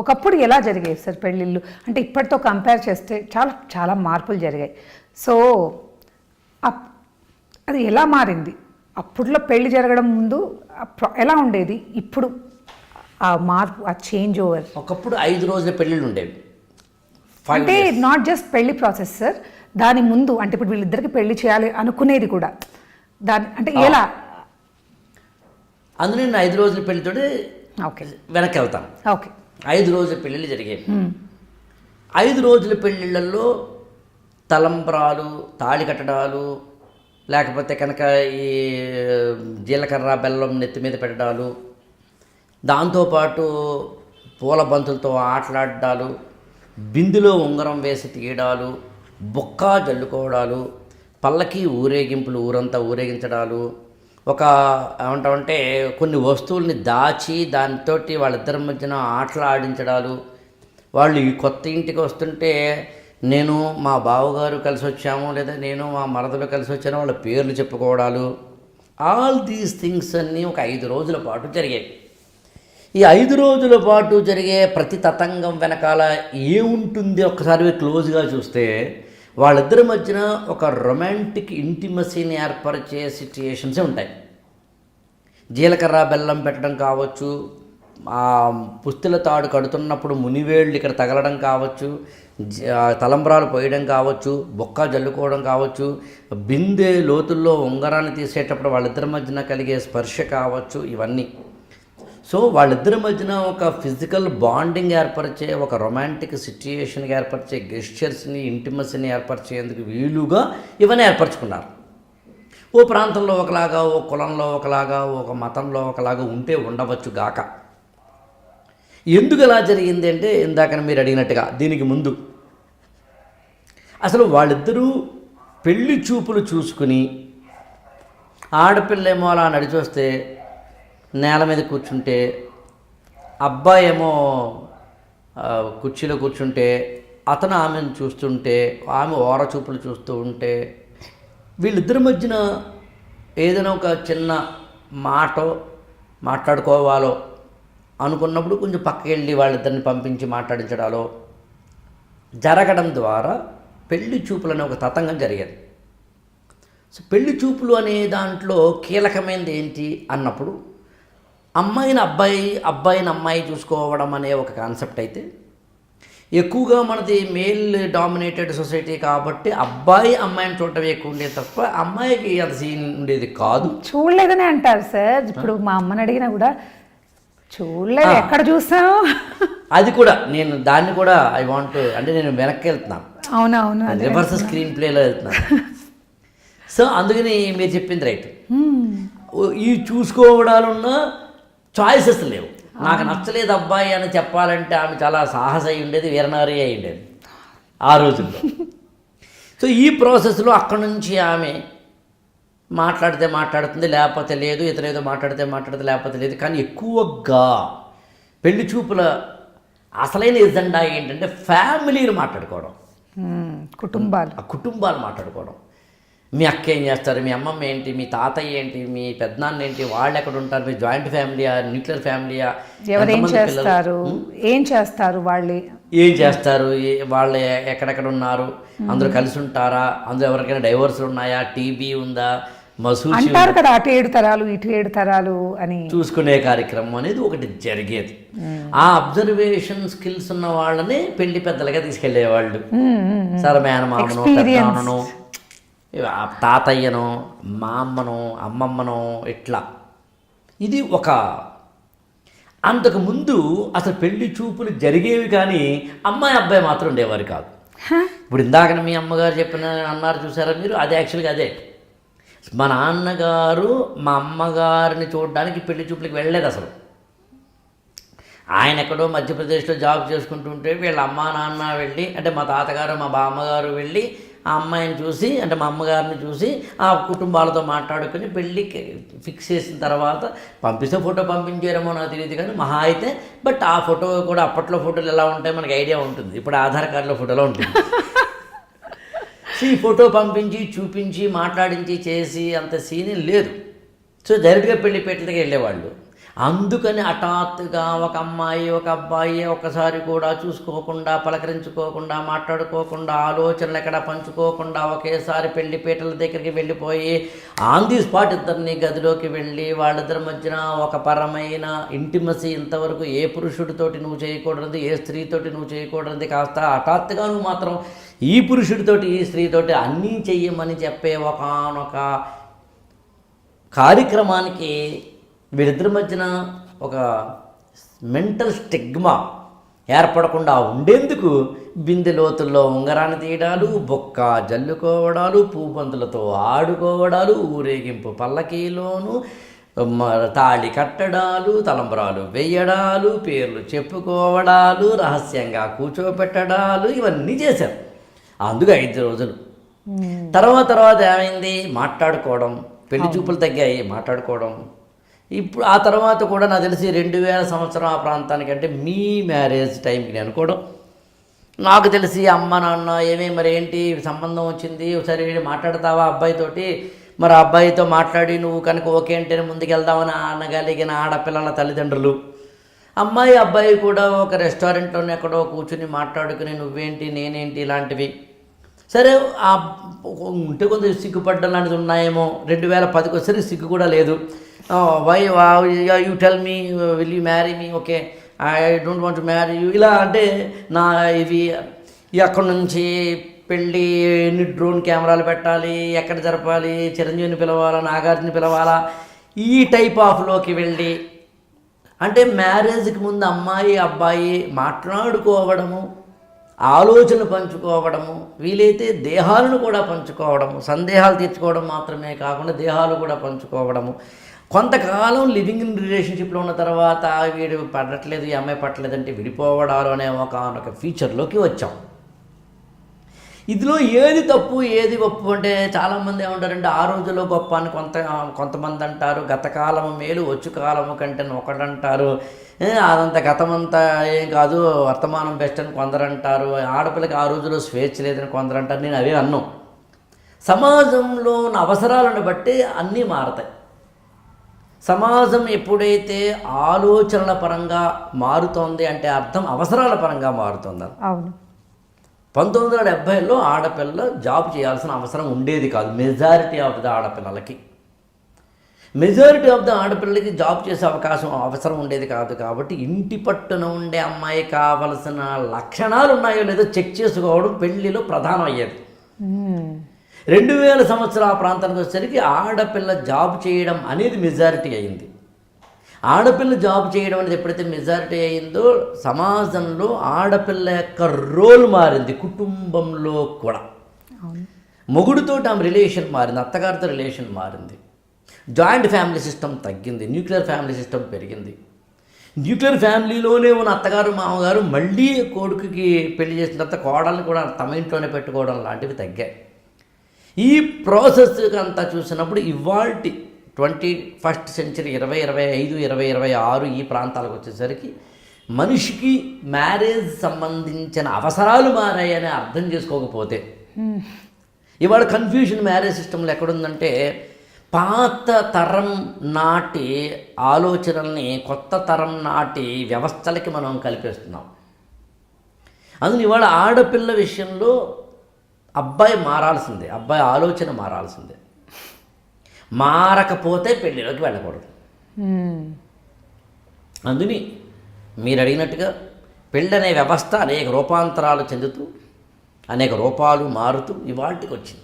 ఒకప్పుడు ఎలా జరిగాయి సార్ పెళ్ళిళ్ళు? అంటే ఇప్పటితో కంపేర్ చేస్తే చాలా చాలా మార్పులు జరిగాయి. సో అది ఎలా మారింది? అప్పుడులో పెళ్ళి జరగడం ముందు ఎలా ఉండేది? ఇప్పుడు ఆ మార్పు ఆ చేంజ్ ఓవర్ ఒకప్పుడు ఐదు రోజుల పెళ్ళిళ్ళు ఉండేవి. అంటే నాట్ జస్ట్ పెళ్ళి ప్రాసెస్ సార్ దాని ముందు అంటే ఇప్పుడు వీళ్ళిద్దరికి పెళ్ళి చేయాలి అనుకునేది కూడా. దాని అంటే ఎలా? అందులో నేను ఐదు రోజుల పెళ్ళితోటి ఓకే. వెనక్కి వెళ్తాను. ఓకే. ఐదు రోజుల పెళ్ళిళ్ళు జరిగాయి. ఐదు రోజుల పెళ్ళిళ్ళల్లో తలంబ్రాలు తాళి కట్టడాలు లేకపోతే కనుక ఈ జీలకర్ర బెల్లం నెత్తి మీద పెట్టడాలు దాంతోపాటు పూల బంతులతో ఆటలాడాలు బిందులో ఉంగరం వేసి తీయడాలు బొక్క జల్లుకోవడాలు పల్లకి ఊరేగింపులు ఊరంతా ఊరేగించడాలు ఒక ఏమంటామంటే కొన్ని వస్తువుల్ని దాచి దానితోటి వాళ్ళిద్దరి మధ్యన ఆటలు ఆడించడాలు. వాళ్ళు ఈ కొత్త ఇంటికి వస్తుంటే నేను మా బావగారు కలిసి వచ్చాము లేదా నేను మా మరదలు కలిసి వచ్చాను వాళ్ళ పేర్లు చెప్పుకోవడాలు. ఆల్ దీస్ థింగ్స్ అన్నీ ఒక ఐదు రోజుల పాటు జరిగాయి. ఈ ఐదు రోజుల పాటు జరిగే ప్రతి తతంగం వెనకాల ఏముంటుంది ఒక్కసారి క్లోజ్గా చూస్తే వాళ్ళిద్దరి మధ్యన ఒక రొమాంటిక్ ఇంటిమసీని ఏర్పరిచే సిచ్యుయేషన్సే ఉంటాయి. జీలకర్ర బెల్లం పెట్టడం కావచ్చు పుస్తుల తాడు కడుతున్నప్పుడు మునివేళ్ళు ఇక్కడ తగలడం కావచ్చు తలంబ్రాలు పోయడం కావచ్చు బొక్క జల్లుకోవడం కావచ్చు బిందె లోతుల్లో ఉంగరాన్ని తీసేటప్పుడు వాళ్ళిద్దరి మధ్యన కలిగే స్పర్శ కావచ్చు ఇవన్నీ. సో వాళ్ళిద్దరి మధ్యన ఒక ఫిజికల్ బాండింగ్ ఏర్పరిచే ఒక రొమాంటిక్ సిచ్యుయేషన్ ఏర్పరిచే గెస్చర్స్ని ఇంటిమసీని ఏర్పరిచేందుకు వీలుగా ఇవన్నీ ఏర్పరచుకున్నారు. ఓ ప్రాంతంలో ఒకలాగా ఓ కులంలో ఒకలాగా ఒక మతంలో ఒకలాగా ఉంటే ఉండవచ్చు గాక. ఎందుకు ఇలా జరిగింది అంటే ఇందాక మీరు అడిగినట్టుగా దీనికి ముందు. అసలు వాళ్ళిద్దరూ పెళ్ళి చూపులు చూసుకుని ఆడపిల్ల ఏమో అలా నడిచొస్తే నేల మీద కూర్చుంటే అబ్బాయి ఏమో కుర్చీలో కూర్చుంటే అతను ఆమెను చూస్తుంటే ఆమె ఓర చూపులు చూస్తూ ఉంటే వీళ్ళిద్దరి మధ్యన ఏదైనా ఒక చిన్న మాట మాట్లాడుకోవాలో అనుకున్నప్పుడు కొంచెం పక్కకి వెళ్ళి వాళ్ళిద్దరిని పంపించి మాట్లాడించడాలో జరగడం ద్వారా పెళ్ళి చూపులు అనే ఒక తతంగం జరిగేది. సో పెళ్ళి చూపులు అనే దాంట్లో కీలకమైనది ఏంటి అన్నప్పుడు అమ్మాయిని అబ్బాయి అబ్బాయిని అమ్మాయి చూసుకోవడం అనే ఒక కాన్సెప్ట్ అయితే ఎక్కువగా మనది మేల్ డామినేటెడ్ సొసైటీ కాబట్టి అబ్బాయి అమ్మాయిని చూడటం ఎక్కువ ఉండేది తప్ప అమ్మాయికి అంత సీన్ ఉండేది కాదు. చూడలేదని అంటారు సార్. ఇప్పుడు మా అమ్మని అడిగినా కూడా చూడలేదు. ఎక్కడ చూసాం? అది కూడా నేను దాన్ని కూడా ఐ వాంట్ అంటే నేను వెనక్కి వెళ్తున్నాను అవునవును రివర్స్ స్క్రీన్ ప్లేలో వెళ్తున్నాను సో అందుకని మీరు చెప్పింది రైట్ ఈ చూసుకోవడాలున్న చాయిసెస్ లేవు. నాకు నచ్చలేదు అబ్బాయి అని చెప్పాలంటే ఆమె చాలా సాహస అయి ఉండేది వీరనారి అయి ఉండేది ఆ రోజుల్లో. సో ఈ ప్రాసెస్లో అక్కడి నుంచి ఆమె మాట్లాడితే మాట్లాడుతుంది లేకపోతే లేదు ఇతను ఏదో మాట్లాడితే మాట్లాడితే లేకపోతే లేదు కానీ ఎక్కువగా పెళ్ళి చూపుల అసలైన ఎజెండా ఏంటంటే ఫ్యామిలీని మాట్లాడుకోవడం. కుటుంబాలు. ఆ కుటుంబాలు మాట్లాడుకోవడం. మీ అక్క ఏం చేస్తారు? మీ అమ్మమ్మ ఏంటి? మీ తాతయ్య ఏంటి? మీ పెద్దనాన్న ఏంటి? వాళ్ళు ఎక్కడ ఉంటారు? మీ జాయింట్ ఫ్యామిలీయా? న్యూక్లియర్ ఫ్యామిలీయా? ఎవరేం పిల్లలు? చేస్తారు? ఏం చేస్తారు వాళ్ళే? ఏం చేస్తారు? ఏ- వాళ్ళు ఎక్కడెక్కడ ఉన్నారు? అందరూ కలిసి ఉంటారా? అందులో ఎవరికైనా డైవర్స్లు ఉన్నాయా? టీబీ ఉందా? అంటారు కదా అటు ఏడు తరాలు ఇటు ఏడు తరాలు అని. చూసుకునే కార్యక్రమం అనేది ఒకటి జరిగేది. ఆ అబ్జర్వేషన్ స్కిల్స్ ఉన్న వాళ్ళని పెళ్ళి పెద్దలుగా తీసుకెళ్ళేవాళ్ళు సరే మేనమామను తాతయ్యను మా అమ్మను అమ్మమ్మను ఇట్లా. ఇది ఒక అంతకు ముందు అసలు పెళ్ళి చూపులు జరిగేవి కానీ అమ్మాయి అబ్బాయి మాత్రం ఉండేవారు కాదు. ఇప్పుడు ఇందాక మీ అమ్మగారు చెప్పిన అన్నారు చూసారా మీరు? అది యాక్చువల్గా అదే. మా నాన్నగారు మా అమ్మగారిని చూడడానికి పెళ్ళి చూపులకు వెళ్ళలేదు అసలు. ఆయన ఎక్కడో మధ్యప్రదేశ్లో జాబ్ చేసుకుంటుంటే వీళ్ళ అమ్మా నాన్న వెళ్ళి అంటే మా తాతగారు మా బామ్మగారు వెళ్ళి ఆ అమ్మాయిని చూసి అంటే మా అమ్మగారిని చూసి ఆ కుటుంబాలతో మాట్లాడుకొని పెళ్ళికి ఫిక్స్ చేసిన తర్వాత పంపిస్తే ఫోటో పంపించారేమో నాకు తెలియదు కానీ మహా అయితే బట్ ఆ ఫోటో కూడా అప్పట్లో ఫోటోలు ఎలా ఉంటాయి మనకి ఐడియా ఉంటుంది. ఇప్పుడు ఆధార్ కార్డులో ఫోటోలో ఉంటుంది. సో ఈ ఫోటో పంపించి చూపించి మాట్లాడించి చేసి అంత సీన్ లేదు. సో డైరెక్ట్గా పెళ్ళి పెట్టలకి వెళ్ళేవాళ్ళు. అందుకని హఠాత్తుగా ఒక అమ్మాయి ఒక అబ్బాయి ఒకసారి కూడా చూసుకోకుండా పలకరించుకోకుండా మాట్లాడుకోకుండా ఆలోచనలు ఎక్కడ పంచుకోకుండా ఒకేసారి పెళ్ళి పీటల దగ్గరికి వెళ్ళిపోయి ఆన్ ది స్పాట్ ఇద్దరిని గదిలోకి వెళ్ళి వాళ్ళిద్దరి మధ్యన ఒక పరమైన ఇంటిమసీ ఇంతవరకు ఏ పురుషుడితోటి నువ్వు చేయకూడదు ఏ స్త్రీతోటి నువ్వు చేయకూడదు కాస్త హఠాత్తుగా నువ్వు మాత్రం ఈ పురుషుడితోటి ఈ స్త్రీతోటి అన్నీ చెయ్యమని చెప్పే ఒకనొక కార్యక్రమానికి వీరిద్దరి మధ్యన ఒక మెంటల్ స్టిగ్మా ఏర్పడకుండా ఉండేందుకు బిందె లోతుల్లో ఉంగరాన్ని తీయడాలు బొక్క జల్లుకోవడాలు పూబంతులతో ఆడుకోవడాలు ఊరేగింపు పల్లకీలోను తాళి కట్టడాలు తలంబరాలు వేయడాలు పేర్లు చెప్పుకోవడాలు రహస్యంగా కూర్చోపెట్టడాలు ఇవన్నీ చేశారు. అందుకు ఐదు రోజులు. తర్వాత తర్వాత ఏమైంది? మాట్లాడుకోవడం పెళ్ళి చూపులు తగ్గాయి మాట్లాడుకోవడం ఇప్పుడు ఆ తర్వాత కూడా నాకు తెలిసి రెండు వేల సంవత్సరం ఆ ప్రాంతానికి అంటే మీ మ్యారేజ్ టైంకి నేను అనుకోవడం. నాకు తెలిసి అమ్మ నాన్న ఏమీ మరి ఏంటి? సంబంధం వచ్చింది. ఒకసారి మాట్లాడతావా అబ్బాయితోటి? మరి అబ్బాయితో మాట్లాడి నువ్వు కనుక ఓకే అంటే ముందుకెళ్దామని అనగలిగిన ఆడపిల్లల తల్లిదండ్రులు. అమ్మాయి అబ్బాయి కూడా ఒక రెస్టారెంట్లోనే ఎక్కడో కూర్చుని మాట్లాడుకుని నువ్వేంటి నేనేంటి ఇలాంటివి. సరే ఆ ఉంటే కొంత సిగ్గుపడ్డం లాంటిది ఉన్నాయేమో. రెండు వేల పదికి వచ్చేసరికి సిగ్గు కూడా లేదు. Why you tell me will you marry me okay I don't want to marry you ఇలా అంటే నా ఇవి ఎక్కడి నుంచి పెళ్ళి ఎన్ని డ్రోన్ కెమెరాలు పెట్టాలి ఎక్కడ జరపాలి చిరంజీవిని పిలవాలా నాగార్జుని పిలవాలా ఈ టైప్ ఆఫ్లోకి వెళ్ళి అంటే మ్యారేజ్కి ముందు అమ్మాయి అబ్బాయి మాట్లాడుకోవడము ఆలోచనలు పంచుకోవడము వీలైతే దేహాలను కూడా పంచుకోవడము సందేహాలు తీర్చుకోవడం మాత్రమే కాకుండా దేహాలు కూడా పంచుకోవడము. కొంతకాలం లివింగ్ ఇన్ రిలేషన్షిప్లో ఉన్న తర్వాత వీడు పడట్లేదు ఈ అమ్మాయి పట్టలేదంటే విడిపోవడాలు అనే ఒక ఒక ఫీచర్లోకి వచ్చాం. ఇందులో ఏది తప్పు ఏది ఒప్పు అంటే చాలామంది ఏమంటారంటే ఆ రోజుల్లో గొప్ప అని కొంత కొంతమంది అంటారు గతకాలం మేలు వచ్చు కాలము కంటే ఒకడంటారు ఏ, అదంతా గతమంతా ఏం కాదు వర్తమానం బెస్ట్ అని కొందరు అంటారు ఆడపిల్లకి ఆ రోజుల్లో స్వేచ్ఛ లేదని కొందరు అంటారు నేను అవే అన్నాం. సమాజంలో ఉన్న అవసరాలను బట్టి అన్నీ మారతాయి. సమాజం ఎప్పుడైతే ఆలోచనల పరంగా మారుతోంది అంటే అర్థం అవసరాల పరంగా మారుతుంది. అవును. పంతొమ్మిది వందల డెబ్భైలో ఆడపిల్ల జాబ్ చేయాల్సిన అవసరం ఉండేది కాదు. మెజారిటీ ఆఫ్ ద ఆడపిల్లలకి. మెజారిటీ ఆఫ్ ద ఆడపిల్లలకి జాబ్ చేసే అవకాశం అవసరం ఉండేది కాదు కాబట్టి ఇంటి పట్టున ఉండే అమ్మాయి కావలసిన లక్షణాలు ఉన్నాయో లేదో చెక్ చేసుకోవడం పెళ్ళిలో ప్రధానం అయ్యేది మ్మ్. రెండు వేల సంవత్సరాల ప్రాంతానికి వచ్చేసరికి ఆడపిల్ల జాబ్ చేయడం అనేది మెజారిటీ అయింది. ఆడపిల్ల జాబ్ చేయడం అనేది ఎప్పుడైతే మెజారిటీ అయిందో సమాజంలో ఆడపిల్ల యొక్క రోల్ మారింది కుటుంబంలో కూడా. మొగుడుతో ఆమె రిలేషన్ మారింది అత్తగారితో రిలేషన్ మారింది. జాయింట్ ఫ్యామిలీ సిస్టమ్ తగ్గింది న్యూక్లియర్ ఫ్యామిలీ సిస్టమ్ పెరిగింది. న్యూక్లియర్ ఫ్యామిలీలోనే ఉన్న అత్తగారు మామగారు మళ్ళీ కొడుకుకి పెళ్ళి చేసిన తర్వాత కోడల్ని కూడా తమ ఇంట్లోనే పెట్టుకోవడం లాంటివి తగ్గాయి. ఈ ప్రాసెస్ అంతా చూసినప్పుడు ఇవాల్టి ట్వంటీ ఫస్ట్ సెంచరీ ఇరవై ఇరవై ఐదు ఇరవై ఇరవై ఆరు ఈ ప్రాంతాలకు వచ్చేసరికి మనిషికి మ్యారేజ్ సంబంధించిన అవసరాలు మారాయని అర్థం చేసుకోకపోతే. ఇవాళ కన్ఫ్యూజన్ మ్యారేజ్ సిస్టంలో ఎక్కడుందంటే పాత తరం నాటి ఆలోచనల్ని కొత్త తరం నాటి వ్యవస్థలకి మనం కలిపేస్తున్నాం. అందుకని ఇవాళ ఆడపిల్ల విషయంలో అబ్బాయి మారాల్సిందే అబ్బాయి ఆలోచన మారాల్సిందే. మారకపోతే పెళ్ళిలోకి వెళ్ళకూడదు. అందుని మీరు అడిగినట్టుగా పెళ్ళి అనే వ్యవస్థ అనేక రూపాంతరాలు చెందుతూ అనేక రూపాలు మారుతూ ఇవాటికి వచ్చింది